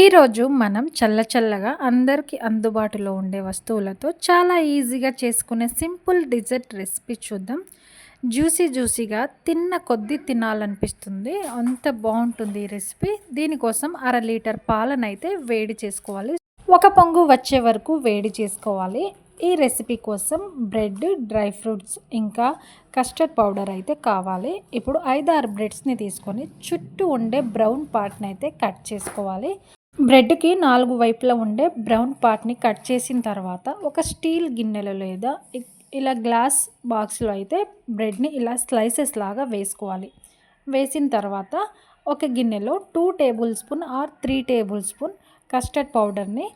ఈరోజు మనం చల్లచల్లగా అందరికీ అందుబాటులో ఉండే వస్తువులతో చాలా ఈజీగా చేసుకునే సింపుల్ డిజర్ట్ రెసిపీ చూద్దాం. జ్యూసీ జ్యూసీగా తిన్న కొద్దీ తినాలనిపిస్తుంది. అంత బాగుంటుంది ఈ రెసిపీ. దీనికోసం అర లీటర్ పాలనైతే వేడి చేసుకోవాలి. ఒక పొంగు వచ్చే వరకు వేడి చేసుకోవాలి. ఈ రెసిపీ కోసం బ్రెడ్ డ్రై ఫ్రూట్స్ ఇంకా కస్టర్డ్ పౌడర్ అయితే కావాలి. ఇప్పుడు ఐదు ఆరు బ్రెడ్స్ని తీసుకొని చుట్టూ ఉండే బ్రౌన్ పార్ట్ని అయితే కట్ చేసుకోవాలి. బ్రెడ్కి నాలుగు వైపులా ఉండే బ్రౌన్ పార్ట్ని కట్ చేసిన తర్వాత ఒక స్టీల్ గిన్నెలో లేదా ఇలా గ్లాస్ బాక్స్లో అయితే బ్రెడ్ని ఇలా స్లైసెస్ లాగా వేసుకోవాలి. వేసిన తర్వాత ఒక గిన్నెలో two table spoon or three table spoon custard పౌడర్ని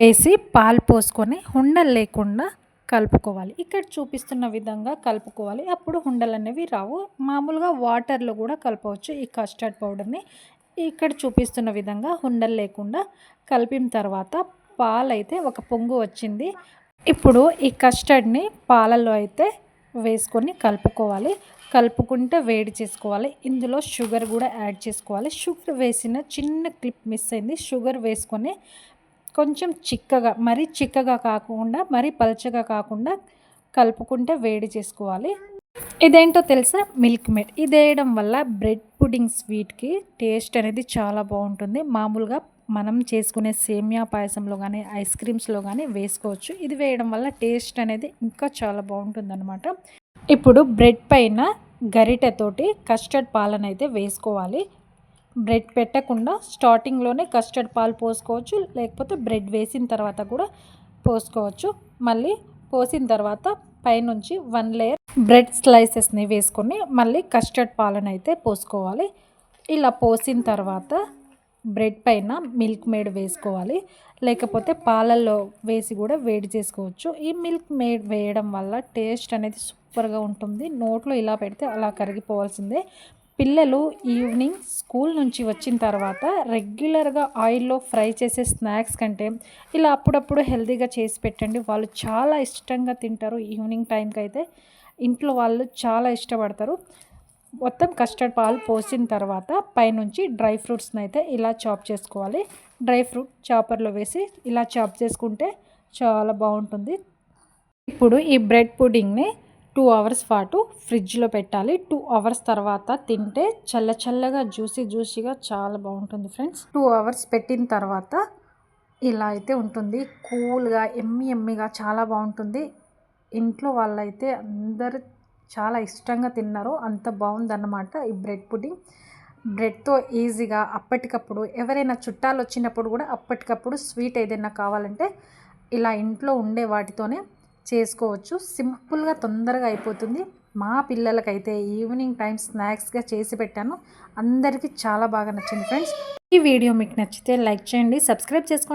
వేసి పాలు పోసుకొని ఉండలు లేకుండా కలుపుకోవాలి. ఇక్కడ చూపిస్తున్న విధంగా కలుపుకోవాలి. అప్పుడు ఉండలు అనేవి రావు. మామూలుగా వాటర్లో కూడా కలపవచ్చు ఈ కస్టర్డ్ పౌడర్ని. ఇక్కడ చూపిస్తున్న విధంగా ఉండలు లేకుండా కలిపిన తర్వాత పాలైతే ఒక పొంగు వచ్చింది. ఇప్పుడు ఈ కస్టర్డ్ని పాలలో అయితే వేసుకొని కలుపుకోవాలి. కలుపుకుంటే వేడి చేసుకోవాలి. ఇందులో షుగర్ కూడా యాడ్ చేసుకోవాలి. షుగర్ వేసిన చిన్న క్లిప్ మిస్ అయింది. షుగర్ వేసుకొని కొంచెం చిక్కగా మరీ చిక్కగా కాకుండా మరీ పలచగా కాకుండా కలుపుకుంటే వేడి చేసుకోవాలి. ఇదేంటో తెలుసా? Milkmaid. ఇది వేయడం వల్ల బ్రెడ్ పుడింగ్ స్వీట్కి టేస్ట్ అనేది చాలా బాగుంటుంది. మామూలుగా మనం చేసుకునే సేమియా పాయసంలో కానీ ఐస్ క్రీమ్స్లో కానీ వేసుకోవచ్చు. ఇది వేయడం వల్ల టేస్ట్ అనేది ఇంకా చాలా బాగుంటుంది అనమాట ఇప్పుడు బ్రెడ్ పైన గరిటెతోటి కస్టర్డ్ పాలనైతే వేసుకోవాలి. బ్రెడ్ పెట్టకుండా స్టార్టింగ్లోనే కస్టర్డ్ పాలు పోసుకోవచ్చు. లేకపోతే బ్రెడ్ వేసిన తర్వాత కూడా పోసుకోవచ్చు. మళ్ళీ పోసిన తర్వాత పైనుంచి వన్ లేయర్ బ్రెడ్ స్లైసెస్ని వేసుకొని మళ్ళీ కస్టర్డ్ పాలను అయితే పోసుకోవాలి. ఇలా పోసిన తర్వాత బ్రెడ్ పైన మిల్క్ మేడ్ వేసుకోవాలి. లేకపోతే పాలల్లో వేసి కూడా వేడి చేసుకోవచ్చు. ఈ మిల్క్ మేడ్ వేయడం వల్ల టేస్ట్ అనేది సూపర్గా ఉంటుంది. నోట్లో ఇలా పెడితే అలా కరిగిపోవాల్సిందే. పిల్లలు ఈవినింగ్ స్కూల్ నుంచి వచ్చిన తర్వాత రెగ్యులర్గా ఆయిల్లో ఫ్రై చేసే స్నాక్స్ కంటే ఇలా అప్పుడప్పుడు హెల్తీగా చేసి పెట్టండి. వాళ్ళు చాలా ఇష్టంగా తింటారు ఈవినింగ్ టైంకి అయితే. ఇంట్లో వాళ్ళు చాలా ఇష్టపడతారు. మొత్తం కస్టర్డ్ పాలు పోసిన తర్వాత పైనుంచి డ్రై ఫ్రూట్స్ని అయితే ఇలా చాప్ చేసుకోవాలి. డ్రై ఫ్రూట్ చాపర్లో వేసి ఇలా చాప్ చేసుకుంటే చాలా బాగుంటుంది. ఇప్పుడు ఈ బ్రెడ్ పుడింగ్ని టూ అవర్స్ పాటు ఫ్రిడ్జ్లో పెట్టాలి. టూ అవర్స్ తర్వాత తింటే చల్ల చల్లగా జ్యూసీ జ్యూసీగా చాలా బాగుంటుంది ఫ్రెండ్స్. టూ అవర్స్ పెట్టిన తర్వాత ఇలా అయితే ఉంటుంది. కూల్గా ఎమ్మి ఎమ్మిగా చాలా బాగుంటుంది. ఇంట్లో వాళ్ళైతే అందరు చాలా ఇష్టంగా తిన్నారు. అంత బాగుందన్నమాట ఈ బ్రెడ్ పుడింగ్ బ్రెడ్తో ఈజీగా అప్పటికప్పుడు ఎవరైనా చుట్టాలు వచ్చినప్పుడు కూడా అప్పటికప్పుడు స్వీట్ ఏదైనా కావాలంటే ఇలా ఇంట్లో ఉండే వాటితోనే చేసుకోవచ్చు. సింపుల్గా తొందరగా అయిపోతుంది. మా పిల్లలకైతే ఈవినింగ్ టైం స్నాక్స్గా చేసి పెట్టాను. అందరికీ చాలా బాగా నచ్చింది ఫ్రెండ్స్. ఈ వీడియో మీకు నచ్చితే లైక్ చేయండి సబ్స్క్రైబ్ చేసుకోండి.